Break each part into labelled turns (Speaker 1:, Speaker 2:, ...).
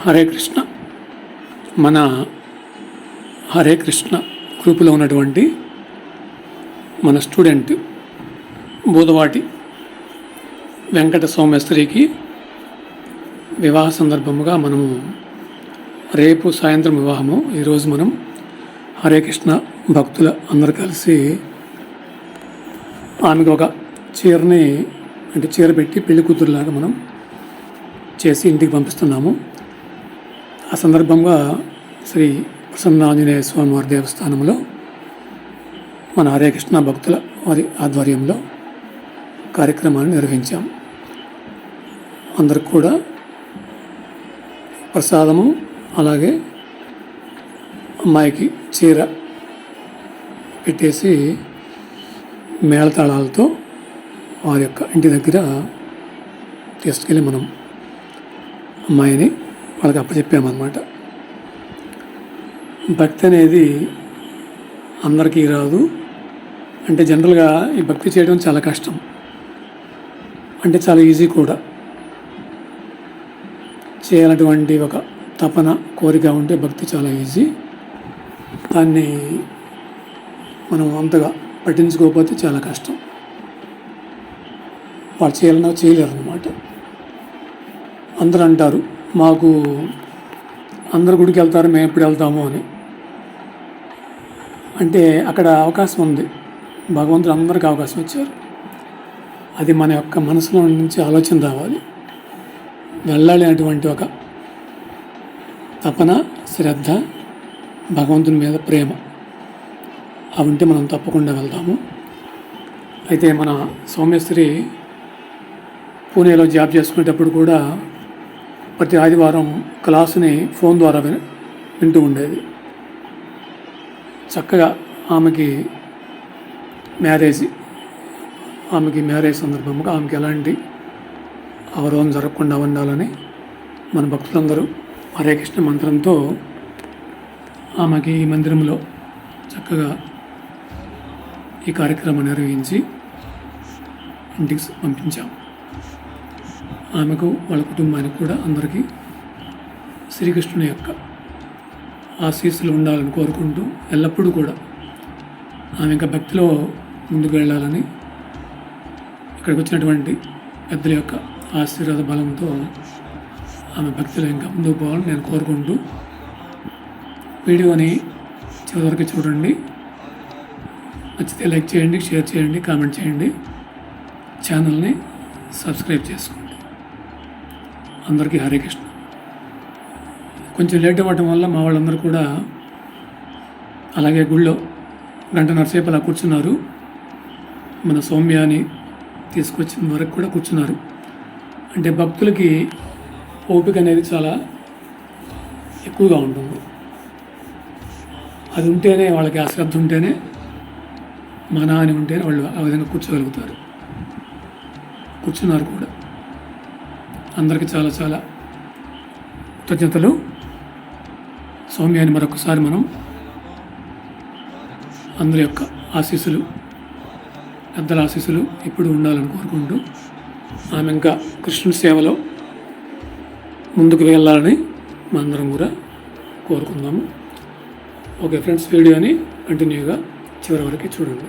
Speaker 1: హరే కృష్ణ. మన హరే కృష్ణ గ్రూపులో ఉన్నటువంటి మన స్టూడెంట్ బోధవాటి వెంకట సౌమ్యశ్రీకి వివాహ సందర్భముగా మనము రేపు సాయంత్రం వివాహము. ఈరోజు మనం హరే కృష్ణ భక్తుల అందరు కలిసి ఆమెకు ఒక చీరని అంటే చీర పెట్టి పెళ్ళి కూతురులాగా మనం చేసి ఇంటికి పంపిస్తున్నాము. ఆ సందర్భంగా శ్రీ ప్రసన్నాంజనేయ స్వామి వారి దేవస్థానంలో మన హరే కృష్ణ భక్తుల వారి ఆధ్వర్యంలో కార్యక్రమాన్ని నిర్వహించాం. అందరికి కూడా ప్రసాదము అలాగే అమ్మాయికి చీర పెట్టేసి మేళతాళాలతో వారి యొక్క ఇంటి దగ్గర తీసుకెళ్ళి మనం అమ్మాయిని వాళ్ళకి అప్పచెప్పామన్నమాట. భక్తి అనేది అందరికీ రాదు. అంటే జనరల్గా ఈ భక్తి చేయడం చాలా కష్టం. అంటే చాలా ఈజీ కూడా. చేయాలటువంటి ఒక తపన కోరిక ఉంటే భక్తి చాలా ఈజీ. దాన్ని మనం అంతగా పట్టించుకోకపోతే చాలా కష్టం. వాళ్ళు చేయాలన్నా చేయలేరు అనమాట అందరూ అంటారు మాకు అందరు గుడికి వెళ్తారు మేము ఎప్పుడు వెళ్తాము అని. అంటే అక్కడ అవకాశం ఉంది. భగవంతుడు అందరికీ అవకాశం ఇచ్చారు. అది మన యొక్క మనసులో నుంచి ఆలోచన రావాలి. వెళ్ళాలి అటువంటి ఒక తపన శ్రద్ధ భగవంతుని మీద ప్రేమ అవి ఉంటే మనం తప్పకుండా వెళ్తాము. అయితే మన సౌమ్యశ్రీ పూణేలో జాబ్ చేసుకునేటప్పుడు కూడా ప్రతి ఆదివారం క్లాసుని ఫోన్ ద్వారా విన వింటూ ఉండేది. చక్కగా ఆమెకి మ్యారేజ్ ఆమెకి మ్యారేజ్ సందర్భంగా ఆమెకి ఎలాంటి అవరోధం జరగకుండా ఉండాలని మన భక్తులందరూ హరే కృష్ణ మంత్రంతో ఆమెకి ఈ మందిరంలో చక్కగా ఈ కార్యక్రమం నిర్వహించి ఇంటికి పంపించాం. ఆమెకు వాళ్ళ కుటుంబానికి కూడా అందరికీ శ్రీకృష్ణుని యొక్క ఆశీస్సులు ఉండాలని కోరుకుంటూ ఎల్లప్పుడూ కూడా ఆమె ఇంకా భక్తిలో ముందుకు వెళ్ళాలని ఇక్కడికి వచ్చినటువంటి పెద్దల యొక్క ఆశీర్వాద బలంతో ఆమె భక్తిలో ఇంకా ముందుకు పోవాలని నేను కోరుకుంటూ వీడియోని చివరి వరకు చూడండి. నచ్చితే లైక్ చేయండి షేర్ చేయండి కామెంట్ చేయండి. ఛానల్ని సబ్స్క్రైబ్ చేసుకోండి. అందరికీ హరే కృష్ణ. కొంచెం లేట్ అవ్వటం వల్ల మా వాళ్ళందరూ కూడా అలాగే గుళ్ళో గంటన్నరసేపు అలా కూర్చున్నారు. మన సౌమ్యాని తీసుకొచ్చిన వరకు కూడా కూర్చున్నారు. అంటే భక్తులకి ఓపిక అనేది చాలా ఎక్కువగా ఉంటుంది. అది ఉంటేనే వాళ్ళకి ఆ శ్రద్ధ ఉంటేనే మన అని ఉంటేనే వాళ్ళు ఆ విధంగా కూర్చోగలుగుతారు. కూర్చున్నారు కూడా. అందరికీ చాలా చాలా కృతజ్ఞతలు. సౌమ్యాన్ని మరొకసారి మనం అందరి యొక్క ఆశీస్సులు పెద్దల ఆశీస్సులు ఇప్పుడు ఉండాలని కోరుకుంటూ ఆమె ఇంకా కృష్ణుని సేవలో ముందుకు వెళ్ళాలని మనందరం అందరం కూడా కోరుకుందాము. ఓకే ఫ్రెండ్స్ వీడియోని కంటిన్యూగా చివరి వరకు చూడండి.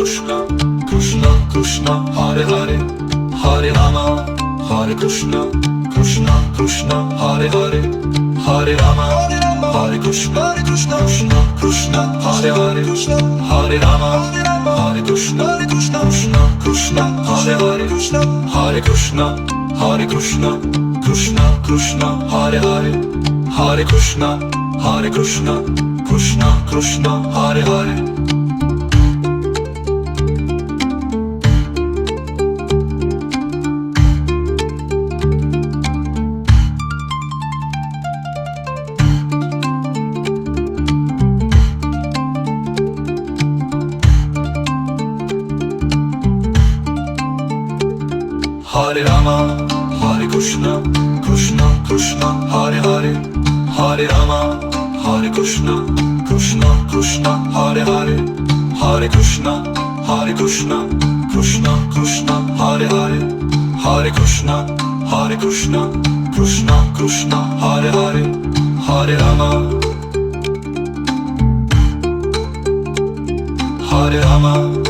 Speaker 2: Kuşla, kuşla, kuşla Hare hare, hare rama Hare kuşla, kuşla, kuşla Hare hare, hare rama Hare kuşla, kuşla, kuşla Hare hare, hare rama Hare kuşla, kuşla, kuşla Hare hare, hare kuşla Hare kuşla, kuşla, kuşla Hare hare, hare kuşla Hare kuşla, kuşla, kuşla Hare hare Hari Rama Hari Krishna Krishna Krishna Hari Hari Hari Rama Hari Krishna Krishna Krishna Hari Hari Hari Krishna Hari Krishna Krishna Krishna Hari Hari Hari Krishna Hari Krishna Krishna Krishna Hari Hari Hari Rama. Hari Rama.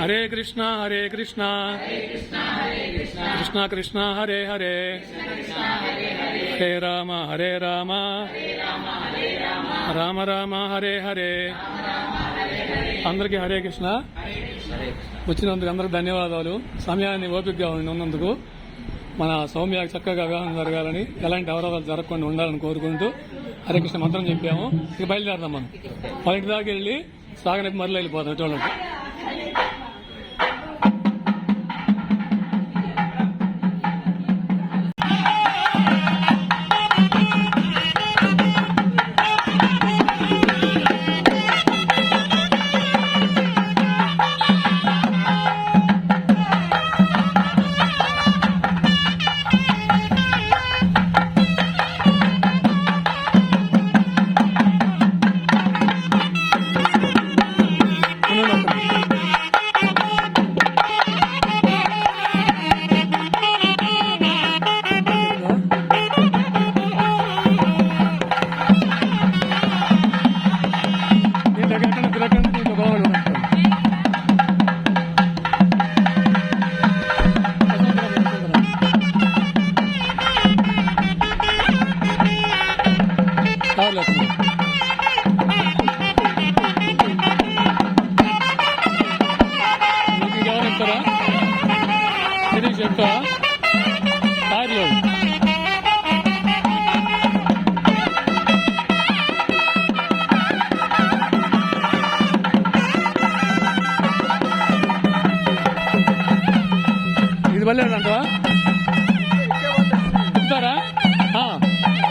Speaker 1: Hare Krishna Hare Krishna. Krishna Krishna Hare Hare. Hare Rama Hare Rama. Rama Rama Hare Hare. అందరికీ హరే కృష్ణ. వచ్చినందుకు అందరికి ధన్యవాదాలు. సమయాన్ని ఓపికగా ఉన్నందుకు మన సౌమ్య చక్కగా వివాహం జరగాలని ఎలాంటి అవరోధాలు జరగకుండా ఉండాలని కోరుకుంటూ హరే కృష్ణ మంత్రం చెప్పాము. ఇక బయలుదేరదాం మనం వాళ్ళ దాకా వెళ్ళి సాగనకి మరలు వెళ్ళిపోతాం చూడండి.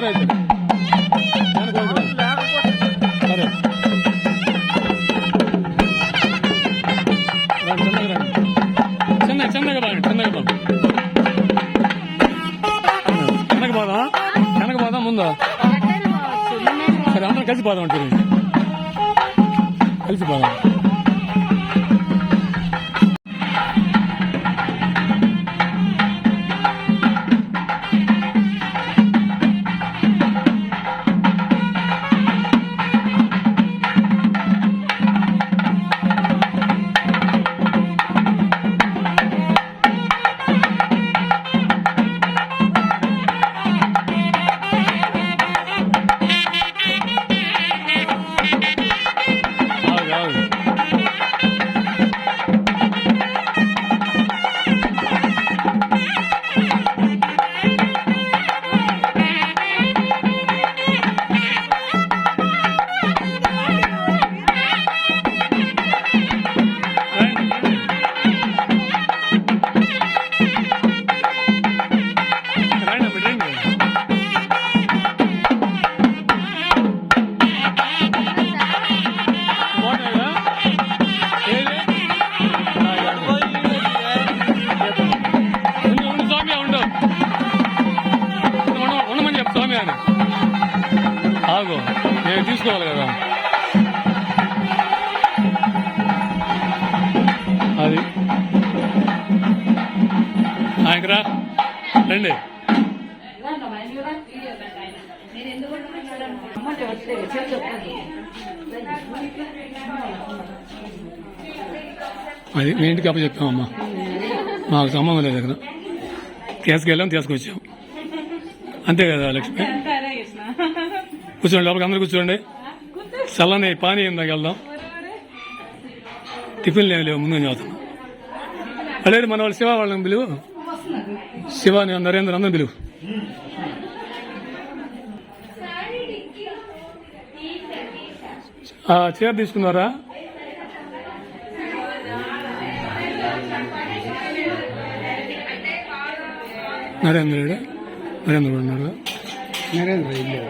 Speaker 1: ಕರೆ ಇದೆ అది మీ ఇంటికి అప్పచెప్పామమ్మా మాకు సంబంధం లేదు అక్కడ. తీసుకెళ్ళాం తీసుకొచ్చాం. అంతే కదా లక్ష్మి? కూర్చోండి లోపలికి అందరు కూర్చోండి. చల్లని పానీ ఉందా వెళ్దాం. టిఫిన్ ఏమి లేవు ముందు చదువుతాం అదే మన వాళ్ళు శివ వాళ్ళని పిలువు. శివ నరేంద్ర అందరం పిలువు. చీర తీసుకున్నారా నరేంద్రుడు నరేంద్రుడు ఉన్నాడు
Speaker 3: నరేంద్ర ఇల్లు